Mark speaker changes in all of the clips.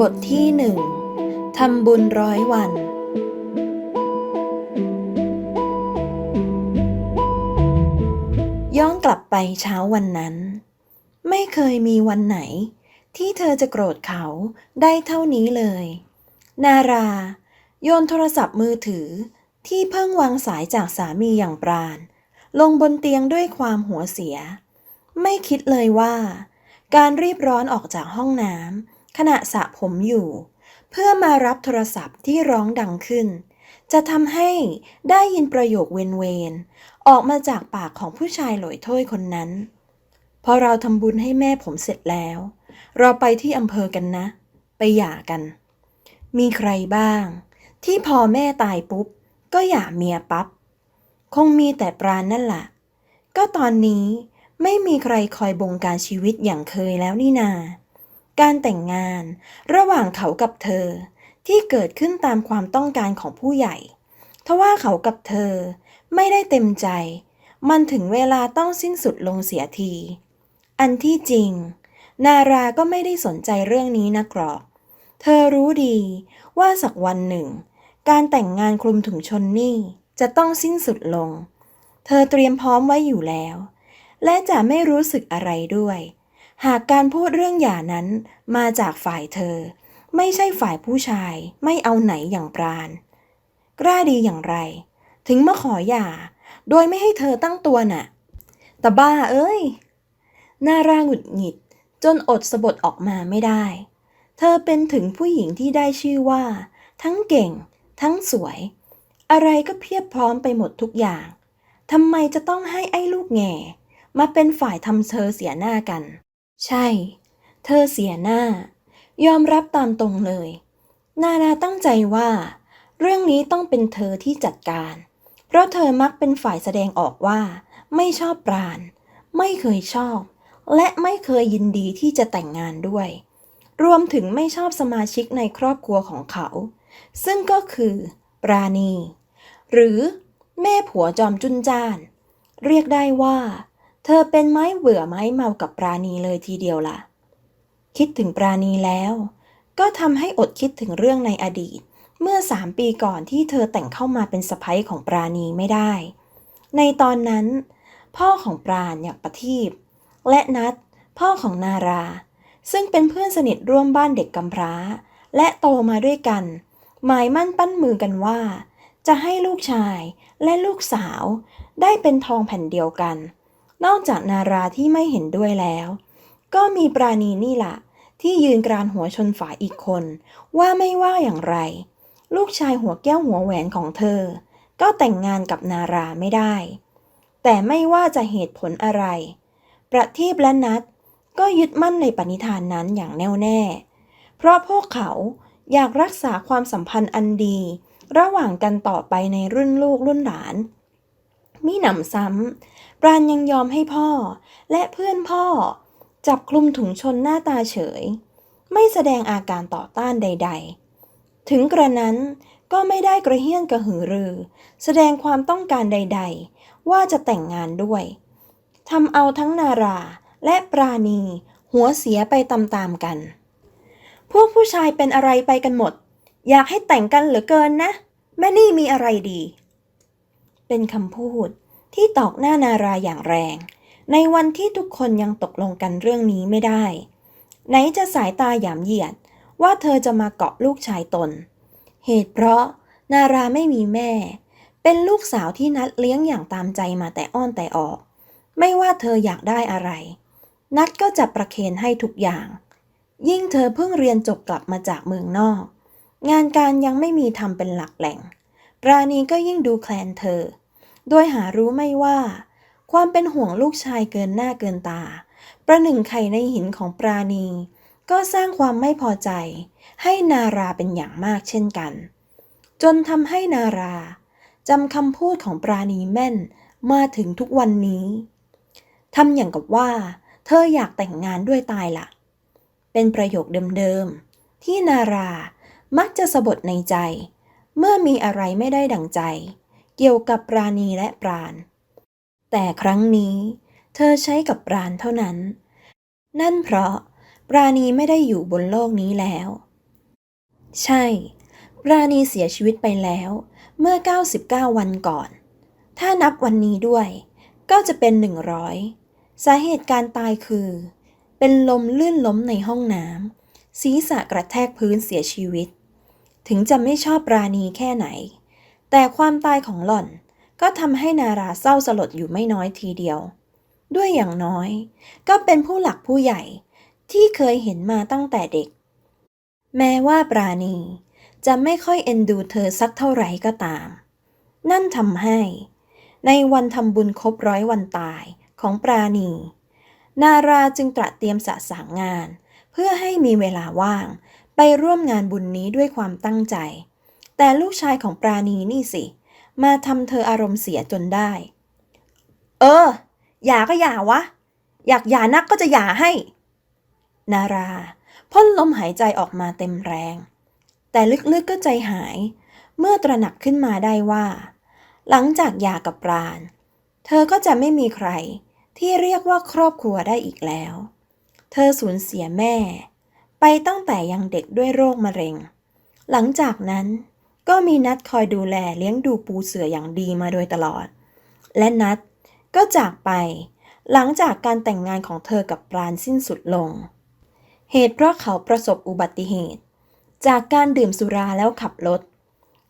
Speaker 1: บทที่หนึ่งทำบุญร้อยวัน ย้อนกลับไปเช้าวันนั้น ไม่เคยมีวันไหน ที่เธอจะโกรธเขาได้เท่านี้เลย นารา โยนโทรศัพท์มือถือที่เพิ่งวางสายจากสามีอย่างปราณ ลงบนเตียงด้วยความหัวเสีย ไม่คิดเลยว่า การรีบร้อนออกจากห้องน้ำ ขณะสระผมอยู่ เพื่อมารับโทรศัพท์ที่ร้องดังขึ้น จะทำให้ได้ยินประโยคเวนเวนออกมาจากปากของผู้ชายหลอยถ้วยคนนั้น พอเราทำบุญให้แม่ผมเสร็จแล้ว เราไปที่อำเภอกันนะ ไปหย่ากัน มีใครบ้าง ที่พอแม่ตายปุ๊บ ก็หย่าเมียปับ๊บคงมีแต่ปราณนั่นแหละก็ตอนนี้ไม่มีใครคอยบงการชีวิตอย่างเคยแล้วนี่นา การแต่งงาน ระหว่างเขากับเธอ ที่เกิดขึ้นตามความต้องการของผู้ใหญ่ ทว่าเขากับเธอ ไม่ได้เต็มใจ มันถึงเวลาต้องสิ้นสุดลงเสียที อันที่จริง นาราก็ไม่ได้สนใจเรื่องนี้นักหรอก เธอรู้ดีว่าสักวันหนึ่ง การแต่งงานคลุมถุงชนนี่จะต้องสิ้นสุดลง เธอเตรียมพร้อมไว้อยู่แล้ว และจะไม่รู้สึกอะไรด้วย หากการพูดเรื่องหย่านั้นมาจากฝ่ายเธอ ไม่ใช่ฝ่ายผู้ชายไม่เอาไหนอย่างปราณ กล้าดีอย่างไร ถึงมาขอหย่า โดยไม่ให้เธอตั้งตัวน่ะแต่บ้าเอ้ยนาราหงุดหงิด จนอดสะบดออกมาไม่ได้ เธอเป็นถึงผู้หญิงที่ได้ชื่อว่า ทั้งเก่ง ทั้งสวย อะไรก็เพียบพร้อมไปหมดทุกอย่างทำไมจะต้องให้ไอ้ลูกแง่มาเป็นฝ่ายทำเธอเสียหน้ากัน ใช่ เธอเสียหน้า ยอมรับตามตรงเลย นาราตั้งใจว่า เรื่องนี้ต้องเป็นเธอที่จัดการ เพราะเธอมักเป็นฝ่ายแสดงออกว่า ไม่ชอบปราณ ไม่เคยชอบ และไม่เคยยินดีที่จะแต่งงานด้วย รวมถึงไม่ชอบสมาชิกในครอบครัวของเขา ซึ่งก็คือ ปราณี หรือแม่ผัวจอมจุนจ้าน เรียกได้ว่า เธอเป็นไม้เบื่อไม้เมากับปราณีเลยทีเดียวล่ะ คิดถึงปราณีแล้ว ก็ทำให้อดคิดถึงเรื่องในอดีต เมื่อสามปีก่อนที่เธอแต่งเข้ามาเป็นสะพ้ยของปราณีไม่ได้ ในตอนนั้น พ่อของปราณอย่างประทีปและนัดพ่อของนารา ซึ่งเป็นเพื่อนสนิทร่วมบ้านเด็กกำพร้า และโตมาด้วยกัน หมายมั่นปั้นมือกันว่า จะให้ลูกชายและลูกสาวได้เป็นทองแผ่นเดียวกัน นอกจากนาราที่ไม่เห็นด้วยแล้ว ก็มีปราณีนี่ละที่ยืนกรานหัวชนฝาอีกคน ว่าไม่ว่าอย่างไร ลูกชายหัวแก้วหัวแหวนของเธอ ก็แต่งงานกับนาราไม่ได้ แต่ไม่ว่าจะเหตุผลอะไร ประทีปและนัดก็ยึดมั่นในปณิธานนั้นอย่างแน่วแน่ เพราะพวกเขาอยากรักษาความสัมพันธ์อันดี ระหว่างกันต่อไปในรุ่นลูกรุ่นหลานมิหนำซ้ำ ปราณยังยอมให้พ่อ และเพื่อนพ่อ จับคลุมถุงชนหน้าตาเฉย ไม่แสดงอาการต่อต้านใด ๆ ถึงกระนั้นก็ไม่ได้กระเฮี้ยนกระหือรือ แสดงความต้องการใด ๆ ว่าจะแต่งงานด้วยทำเอาทั้งนาราและปราณี หัวเสียไปตามๆกัน พวกผู้ชายเป็นอะไรไปกันหมด อยากให้แต่งกันเหลือเกินนะ แม่นี่มีอะไรดี เป็นคำพูด ที่ตอกหน้านาราอย่างแรง ในวันที่ทุกคนยังตกลงกันเรื่องนี้ไม่ได้ ไหนจะสายตาหยามเหยียดว่าเธอจะมาเกาะลูกชายตน เหตุเพราะนาราไม่มีแม่ เป็นลูกสาวที่นัดเลี้ยงอย่างตามใจมาแต่อ้อนแต่ออก ไม่ว่าเธออยากได้อะไร นัดก็จะประเคนให้ทุกอย่าง ยิ่งเธอเพิ่งเรียนจบกลับมาจากเมืองนอก งานการยังไม่มีทำเป็นหลักแหล่ง ปราณีก็ยิ่งดูแคลนเธอ โดยหารู้ไม่ว่า ความเป็นห่วงลูกชายเกินหน้าเกินตา ประหนึ่งไข่ในหินของปราณี ก็สร้างความไม่พอใจ ให้นาราเป็นอย่างมากเช่นกัน จนทำให้นาราจำคำพูดของปราณีแม่นมาถึงทุกวันนี้ทำอย่างกับว่า เธออยากแต่งงานด้วยตายละ่ะ เป็นประโยคเดิมๆที่นารามักจะสะบดในใจ เมื่อมีอะไรไม่ได้ดังใจ เกี่ยวกับปราณีและปราณ แต่ครั้งนี้เธอใช้กับปราณเท่านั้น นั่นเพราะปราณีไม่ได้อยู่บนโลกนี้แล้ว ใช่ ปราณีเสียชีวิตไปแล้ว เมื่อ 99 วันก่อน ถ้านับวันนี้ด้วย ก็จะเป็น 100 สาเหตุการตายคือ เป็นลมลื่นล้มในห้องน้ำศีรษะกระแทกพื้นเสียชีวิต ถึงจะไม่ชอบปราณีแค่ไหน แต่ความตายของหล่อนก็ทำให้นาราเศร้าสลดอยู่ไม่น้อยทีเดียว ด้วยอย่างน้อย ก็เป็นผู้หลักผู้ใหญ่ที่เคยเห็นมาตั้งแต่เด็ก แม้ว่าปราณี จะไม่ค่อยเอ็นดูเธอสักเท่าไหร่ก็ตาม นั่นทำให้ ในวันทำบุญครบร้อยวันตายของปราณี นาราจึงตระเตรียมสะสางงาน เพื่อให้มีเวลาว่างไปร่วมงานบุญนี้ด้วยความตั้งใจ แต่ลูกชายของปราณีนี่สิ มาทำเธออารมณ์เสียจนได้ เออ อย่าก็อย่าวะ อยากหย่านักก็จะหย่าให้ นารา พ่นลมหายใจออกมาเต็มแรง แต่ลึกๆก็ใจหาย เมื่อตระหนักขึ้นมาได้ว่า หลังจากหย่ากับปราณ เธอก็จะไม่มีใครที่เรียกว่าครอบครัวได้อีกแล้ว เธอสูญเสียแม่ ไปตั้งแต่ยังเด็กด้วยโรคมะเร็ง หลังจากนั้น ก็มีนัดคอยดูแลเลี้ยงดูปูเสืออย่างดีมาโดยตลอด และนัดก็จากไป หลังจากการแต่งงานของเธอกับปราณสิ้นสุดลง เหตุเพราะเขาประสบอุบัติเหตุ จากการดื่มสุราแล้วขับรถ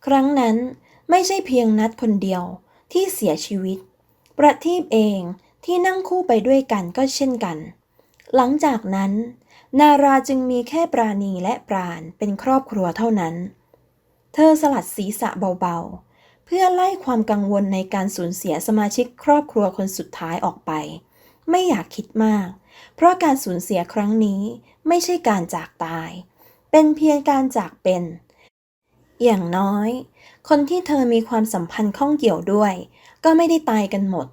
Speaker 1: ครั้งนั้นไม่ใช่เพียงนัดคนเดียวที่เสียชีวิต ประทีปเองที่นั่งคู่ไปด้วยกันก็เช่นกัน หลังจากนั้น นาราจึงมีแค่ปราณีและปราณเป็นครอบครัวเท่านั้น เธอสลัดศีรษะเบาๆ เพื่อไล่ความกังวลในการสูญเสียสมาชิกครอบครัวคนสุดท้ายออกไป ไม่อยากคิดมาก เพราะการสูญเสียครั้งนี้ไม่ใช่การจากตาย เป็นเพียงการจากเป็น อย่างน้อย คนที่เธอมีความสัมพันธ์ข้องเกี่ยวด้วย ก็ไม่ได้ตายกันหมด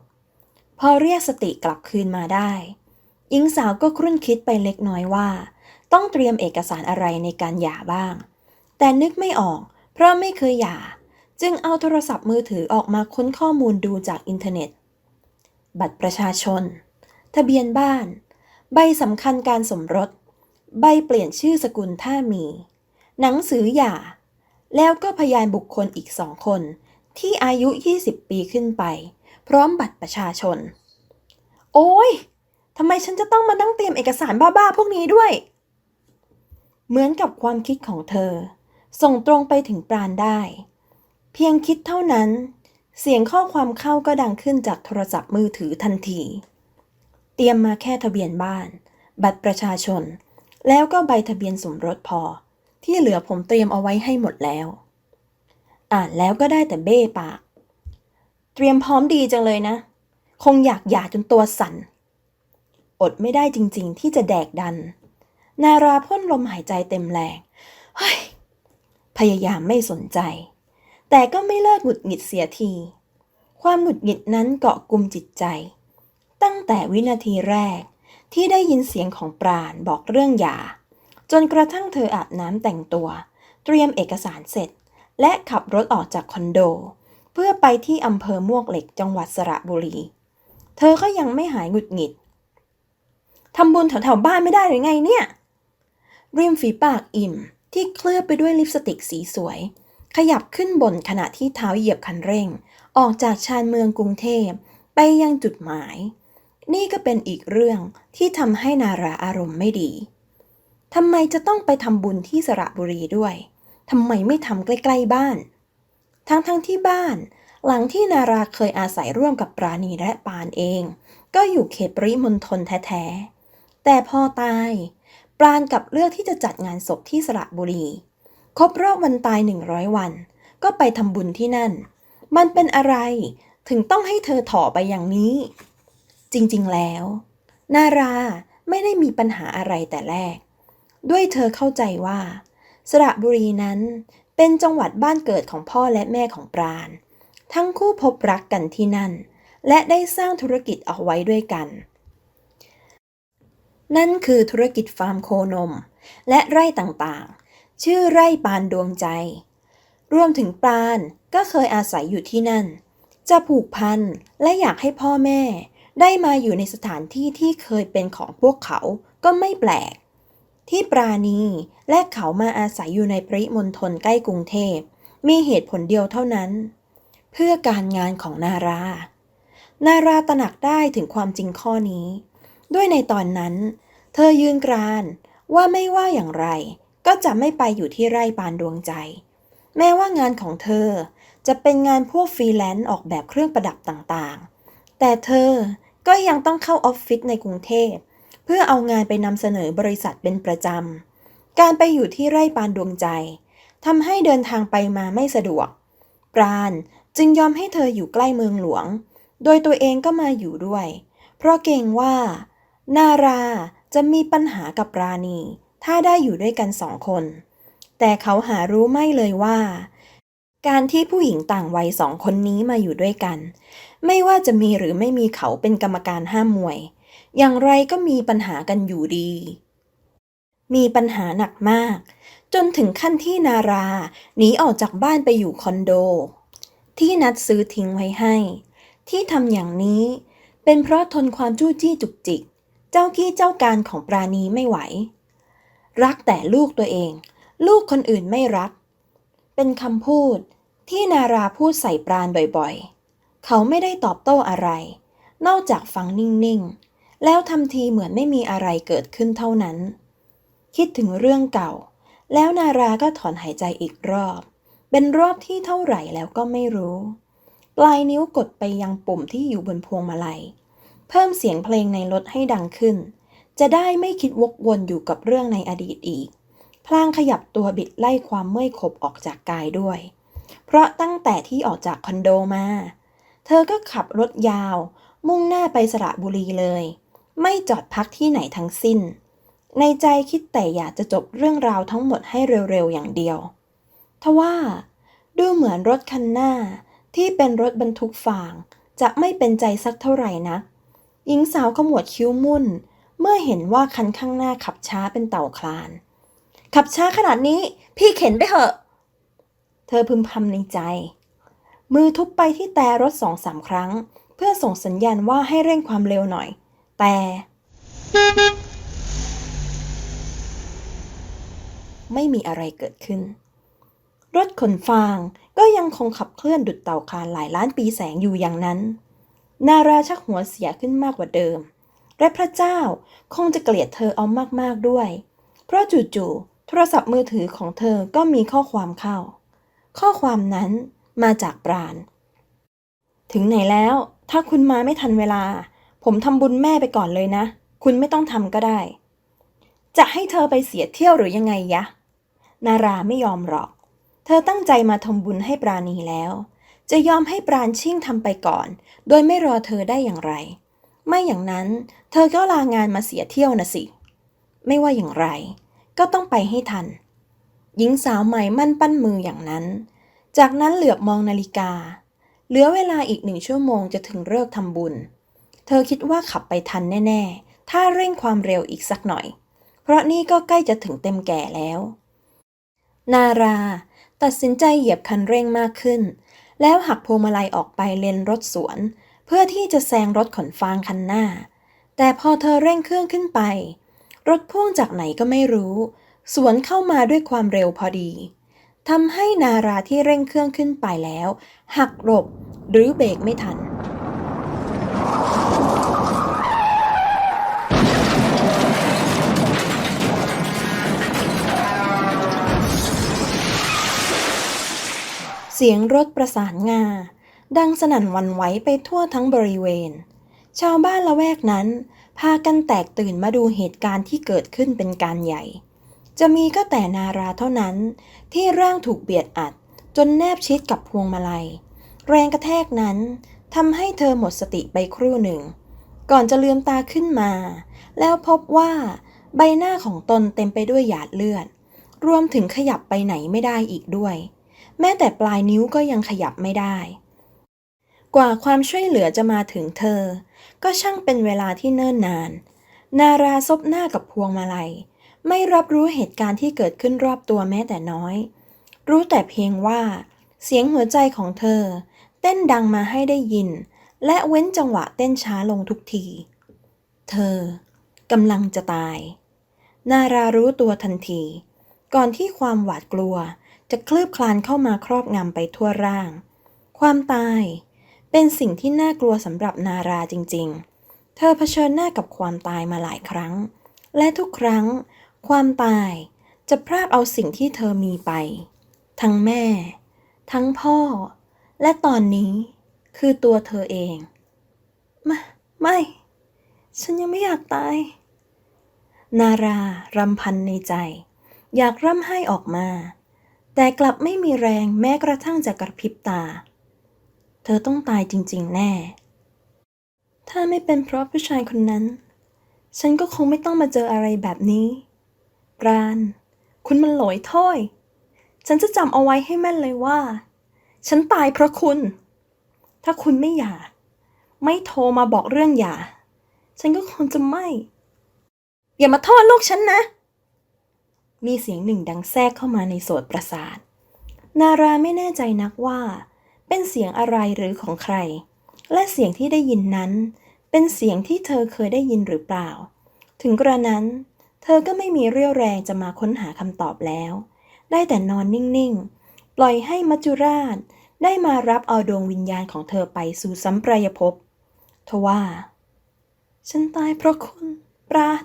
Speaker 1: พอเรียกสติกลับคืนมาได้หญิงสาวก็ครุ่นคิดไปเล็กน้อยว่า ต้องเตรียมเอกสารอะไรในการหย่าบ้าง แต่นึกไม่ออก เพราะไม่เคยหย่า จึงเอาโทรศัพท์มือถือออกมาค้นข้อมูลดูจากอินเทอร์เน็ต บัตรประชาชน ทะเบียนบ้าน ใบสำคัญการสมรส ใบเปลี่ยนชื่อสกุลถ้ามี หนังสือหย่า แล้วก็พยานบุคคลอีกสองคน ที่อายุ 20 ปีขึ้นไป พร้อมบัตรประชาชน โอ้ยทำไมฉันจะต้องมานั่งเตรียมเอกสารบ้าๆพวกนี้ด้วย เหมือนกับความคิดของเธอ ส่งตรงไปถึงปราณได้ เพียงคิดเท่านั้น เสียงข้อความเข้าก็ดังขึ้นจากโทรศัพท์มือถือทันที เตรียมมาแค่ทะเบียนบ้าน บัตรประชาชน แล้วก็ใบทะเบียนสมรสพอ ที่เหลือผมเตรียมเอาไว้ให้หมดแล้ว อ่านแล้วก็ได้แต่เบ้ปาก เตรียมพร้อมดีจังเลยนะ คงอยากหย่าจนตัวสั่น อดไม่ได้จริงๆ ที่จะแดกดัน นาราพ่นลมหายใจเต็มแรงเฮ้ย พยายามไม่สนใจ แต่ก็ไม่เลิกหงุดหงิดเสียที ความหงุดหงิดนั้นเกาะกลุ่มจิตใจ ตั้งแต่วินาทีแรกที่ได้ยินเสียงของปราณบอกเรื่องหย่า จนกระทั่งเธออาบน้ำแต่งตัว เตรียมเอกสารเสร็จ และขับรถออกจากคอนโด เพื่อไปที่อำเภอมวกเหล็กจังหวัดสระบุรี เธอก็ยังไม่หายหงุดหงิดทำบุญแถวๆบ้านไม่ได้หรือไงเนี่ย ริมฝีปากอิ่ม ที่เคลือบไปด้วยลิปสติกสีสวย ขยับขึ้นบนขณะที่เท้าเหยียบคันเร่ง ออกจากชานเมืองกรุงเทพ ไปยังจุดหมาย นี่ก็เป็นอีกเรื่องที่ทำให้นาราอารมณ์ไม่ดีทำไมจะต้องไปทำบุญที่สระบุรีด้วยทำไมไม่ทำใกล้ๆบ้าน ทั้งๆทที่บ้าน หลังที่นาราเคยอาศัยร่วมกับปราณีและปานเอง ก็อยู่เขตปริมณฑลแท้ๆแต่พอตาย ปราณกับเลือกที่จะจัดงานศพที่สระบุรี ครบรอบวันตาย 100 วัน ก็ไปทำบุญที่นั่น มันเป็นอะไรถึงต้องให้เธอถอไปอย่างนี้ จริงๆแล้ว นาราไม่ได้มีปัญหาอะไรแต่แรก ด้วยเธอเข้าใจว่า สระบุรีนั้นเป็นจังหวัดบ้านเกิดของพ่อและแม่ของปราณ ทั้งคู่พบรักกันที่นั่น และได้สร้างธุรกิจเอาไว้ด้วยกัน นั่นคือธุรกิจฟาร์มโคนม และไร่ต่างๆ ชื่อไร่ปานดวงใจ รวมถึงปาณก็เคยอาศัยอยู่ที่นั่น จะผูกพันและอยากให้พ่อแม่ ได้มาอยู่ในสถานที่ที่เคยเป็นของพวกเขาก็ไม่แปลก ที่ปราณีและเขามาอาศัยอยู่ในปริมณฑลใกล้กรุงเทพ มีเหตุผลเดียวเท่านั้น เพื่อการงานของนารา นาราตระหนักได้ถึงความจริงข้อนี้ ด้วยในตอนนั้น เธอยืนกรานว่าไม่ว่าอย่างไร ก็จะไม่ไปอยู่ที่ไร่ปานดวงใจ แม้ว่างานของเธอจะเป็นงานพวกฟรีแลนซ์ออกแบบเครื่องประดับต่างๆ แต่เธอก็ยังต้องเข้าออฟฟิศในกรุงเทพ เพื่อเอางานไปนำเสนอบริษัทเป็นประจำ การไปอยู่ที่ไร่ปานดวงใจทำให้เดินทางไปมาไม่สะดวก ปราณจึงยอมให้เธออยู่ใกล้เมืองหลวง โดยตัวเองก็มาอยู่ด้วย เพราะเกรงว่า นาราจะมีปัญหากับราณี ถ้าได้อยู่ด้วยกันสองคน แต่เขาหารู้ไม่เลยว่า การที่ผู้หญิงต่างวัยสองคนนี้มาอยู่ด้วยกัน ไม่ว่าจะมีหรือไม่มีเขาเป็นกรรมการห้ามมวย อย่างไรก็มีปัญหากันอยู่ดี มีปัญหาหนักมาก จนถึงขั้นที่นาราหนีออกจากบ้านไปอยู่คอนโด ที่นัดซื้อทิ้งไว้ให้ ที่ทำอย่างนี้เป็นเพราะทนความจู้จี้จุกจิก เจ้ากี้เจ้าการของปราณีไม่ไหว รักแต่ลูกตัวเอง ลูกคนอื่นไม่รัก เป็นคำพูดที่นาราพูดใส่ปราณบ่อยๆ เขาไม่ได้ตอบโต้อะไร นอกจากฟังนิ่งๆ แล้วทำทีเหมือนไม่มีอะไรเกิดขึ้นเท่านั้น คิดถึงเรื่องเก่า แล้วนาราก็ถอนหายใจอีกรอบ เป็นรอบที่เท่าไหร่แล้วก็ไม่รู้ ปลายนิ้วกดไปยังปุ่มที่อยู่บนพวงมาลัย เพิ่มเสียงเพลงในรถให้ดังขึ้น จะได้ไม่คิดวกวนอยู่กับเรื่องในอดีตอีก พลางขยับตัวบิดไล่ความเมื่อยขบออกจากกายด้วย เพราะตั้งแต่ที่ออกจากคอนโดมา เธอก็ขับรถยาว มุ่งหน้าไปสระบุรีเลย ไม่จอดพักที่ไหนทั้งสิ้น ในใจคิดแต่อยากจะจบเรื่องราวทั้งหมดให้เร็วๆอย่างเดียว ทว่า ดูเหมือนรถคันหน้าที่เป็นรถบรรทุกฟางจะไม่เป็นใจสักเท่าไหร่นะัก หญิงสาวขมวดคิ้วมุ่น เมื่อเห็นว่าคันข้างหน้าขับช้าเป็นเต่าคลาน ขับช้าขนาดนี้ พี่เข็นไปเถอะ เธอพึมพำในใจ มือทุบไปที่แต่รถสองสามครั้ง เพื่อส่งสัญญาณว่าให้เร่งความเร็วหน่อย แต่ไม่มีอะไรเกิดขึ้น รถขนฟางก็ยังคงขับเคลื่อนดุดเต่าคลานหลายล้านปีแสงอยู่อย่างนั้น นาราชักหัวเสียขึ้นมากกว่าเดิม และพระเจ้าคงจะเกลียดเธอเอามากๆด้วย เพราะจู่ๆโทรศัพท์มือถือของเธอก็มีข้อความเข้า ข้อความนั้นมาจากปราณ ถึงไหนแล้ว ถ้าคุณมาไม่ทันเวลา ผมทำบุญแม่ไปก่อนเลยนะ คุณไม่ต้องทำก็ได้ จะให้เธอไปเสียเที่ยวหรือยังไงยะ นาราไม่ยอมหรอก เธอตั้งใจมาทำบุญให้ปราณีแล้ว จะยอมให้ปราณชิ่งทำไปก่อน โดยไม่รอเธอได้อย่างไร ไม่อย่างนั้น เธอก็ลางานมาเสียเที่ยวนะสิ ไม่ว่าอย่างไร ก็ต้องไปให้ทัน หญิงสาวใหม่มั่นปั้นมืออย่างนั้น จากนั้นเหลือบมองนาฬิกา เหลือเวลาอีกหนึ่งชั่วโมงจะถึงเลิกทำบุญ เธอคิดว่าขับไปทันแน่ ๆ ถ้าเร่งความเร็วอีกสักหน่อย เพราะนี่ก็ใกล้จะถึงเต็มแก่แล้ว นารา ตัดสินใจเหยียบคันเร่งมากขึ้น แล้วหักพวงมาลัยออกไปเลนรถสวน เพื่อที่จะแซงรถขนฟางคันหน้า แต่พอเธอเร่งเครื่องขึ้นไป รถพ่วงจากไหนก็ไม่รู้ สวนเข้ามาด้วยความเร็วพอดีทำให้นาราที่เร่งเครื่องขึ้นไปแล้ว หักหลบหรือเบรกไม่ทัน เสียงรถประสานงา ดังสนั่นวันไหวไปทั่วทั้งบริเวณ ชาวบ้านละแวกนั้น พากันแตกตื่นมาดูเหตุการณ์ที่เกิดขึ้นเป็นการใหญ่ จะมีก็แต่นาราเท่านั้น ที่ร่างถูกเบียดอัด จนแนบชิดกับพวงมาลัย แรงกระแทกนั้นทำให้เธอหมดสติไปครู่หนึ่ง ก่อนจะลืมตาขึ้นมา แล้วพบว่าใบหน้าของตนเต็มไปด้วยหยาดเลือด รวมถึงขยับไปไหนไม่ได้อีกด้วย แม้แต่ปลายนิ้วก็ยังขยับไม่ได้ กว่าความช่วยเหลือจะมาถึงเธอ ก็ช่างเป็นเวลาที่เนิ่นนาน นาราซบหน้ากับพวงมาลัย ไม่รับรู้เหตุการณ์ที่เกิดขึ้นรอบตัวแม้แต่น้อย รู้แต่เพียงว่า เสียงหัวใจของเธอ เต้นดังมาให้ได้ยิน และเว้นจังหวะเต้นช้าลงทุกที เธอกำลังจะตาย นารารู้ตัวทันที ก่อนที่ความหวาดกลัว จะคลืบคลานเข้ามาครอบงำไปทั่วร่าง ความตายเป็นสิ่งที่น่ากลัวสำหรับนาราจริง ๆ เธอเผชิญหน้ากับความตายมาหลายครั้ง และทุกครั้ง ความตายจะพรากเอาสิ่งที่เธอมีไป ทั้งแม่ ทั้งพ่อ และตอนนี้คือตัวเธอเอง ไม่ไม่ ฉันยังไม่อยากตาย นารารำพันในใจ อยากร่ำไห้ออกมา แต่กลับไม่มีแรงแม้กระทั่งจะกระพริบตา เธอต้องตายจริง ๆ แน่ ถ้าไม่เป็นเพราะผู้ชายคนนั้น ฉันก็คงไม่ต้องมาเจออะไรแบบนี้ปราณ คุณมันหลอยถ้อย ฉันจะจำเอาไว้ให้แม่นเลยว่า ฉันตายเพราะคุณ ถ้าคุณไม่หย่า ไม่โทรมาบอกเรื่องหย่า ฉันก็คงจะไม่ อย่ามาโทษลูกฉันนะ มีเสียงหนึ่งดังแทรกเข้ามาในโสดประสาท นาราไม่แน่ใจนักว่า เป็นเสียงอะไรหรือของใคร และเสียงที่ได้ยินนั้น เป็นเสียงที่เธอเคยได้ยินหรือเปล่า ถึงกระนั้น เธอก็ไม่มีเรี่ยวแรงจะมาค้นหาคำตอบแล้ว ได้แต่นอนนิ่งๆ ปล่อยให้มัจจุราชได้มารับเอาดวงวิญญาณของเธอไปสู่สัมปรายภพทว่า ฉันตายเพราะคุณปราณ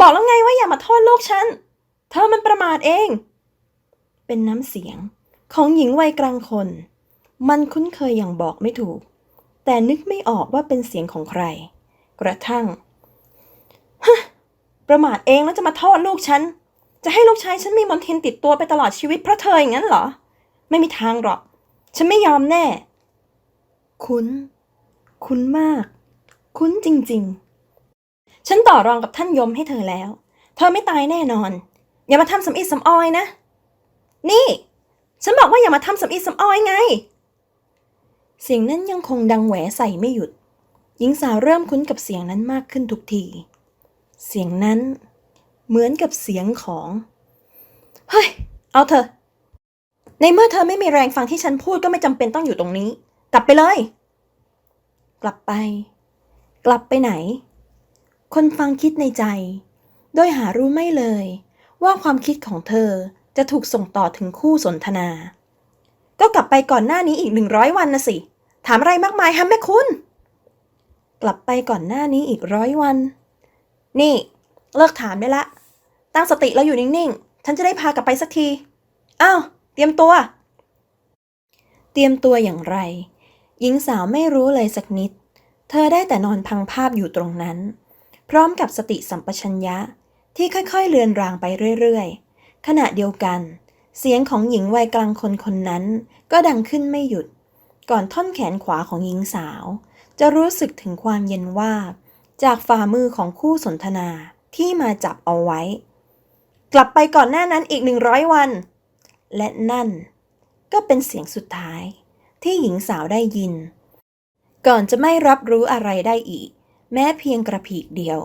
Speaker 1: บอกแล้วไงว่าอย่ามาโทษลูกฉัน เธอมันประมาทเอง เป็นน้ำเสียงของหญิงวัยกลางคน มันคุ้นเคยอย่างบอกไม่ถูก แต่นึกไม่ออกว่าเป็นเสียงของใคร กระทั่งฮประมาทเองแล้วจะมาโทษลูกฉัน จะให้ลูกชายฉันมีมนทินติดตัวไปตลอดชีวิตเพราะเธออย่างนั้นเหรอ ไม่มีทางหรอก ฉันไม่ยอมแน่ คุ้น คุ้นมาก คุ้นจริง ๆ ฉันต่อรองกับท่านยมให้เธอแล้ว เธอไม่ตายแน่นอน อย่ามาทำสำอิดสำออยนะ นี่ ฉันบอกว่าอย่ามาทำสำอิดสำออยไง เสียงนั้นยังคงดังแหวใส่ไม่หยุด หญิงสาวเริ่มคุ้นกับเสียงนั้นมากขึ้นทุกที เสียงนั้นเหมือนกับเสียงของ เฮ้ย เอาเถอะในเมื่อเธอไม่มีแรงฟังที่ฉันพูดก็ไม่จำเป็นต้องอยู่ตรงนี้ กลับไปเลย กลับไป กลับไปไหน คนฟังคิดในใจ โดยหารู้ไม่เลย ว่าความคิดของเธอจะถูกส่งต่อถึงคู่สนทนา ก็กลับไปก่อนหน้านี้อีกหนึ่งร้อยวันนะสิ ถามอะไรมากมายฮะแม่คุณ กลับไปก่อนหน้านี้อีกร้อยวัน นี่ เลิกถามได้ละ ตั้งสติแล้วอยู่นิ่งๆ ฉันจะได้พากลับไปสักที อ้าว เตรียมตัว เตรียมตัวอย่างไร หญิงสาวไม่รู้เลยสักนิด เธอได้แต่นอนพังภาพอยู่ตรงนั้น พร้อมกับสติสัมปชัญญะ ที่ค่อยๆเลือนรางไปเรื่อยๆ ขณะเดียวกัน เสียงของหญิงวัยกลางคนคนนั้น ก็ดังขึ้นไม่หยุด ก่อนท่อนแขนขวาของหญิงสาว จะรู้สึกถึงความเย็นวาบจากฝ่ามือของคู่สนทนาที่มาจับเอาไว้ กลับไปก่อนหน้านั้นอีกหนึ่งร้อยวัน และนั่น ก็เป็นเสียงสุดท้าย ที่หญิงสาวได้ยิน ก่อนจะไม่รับรู้อะไรได้อีก แม้เพียงกระพีกเดียว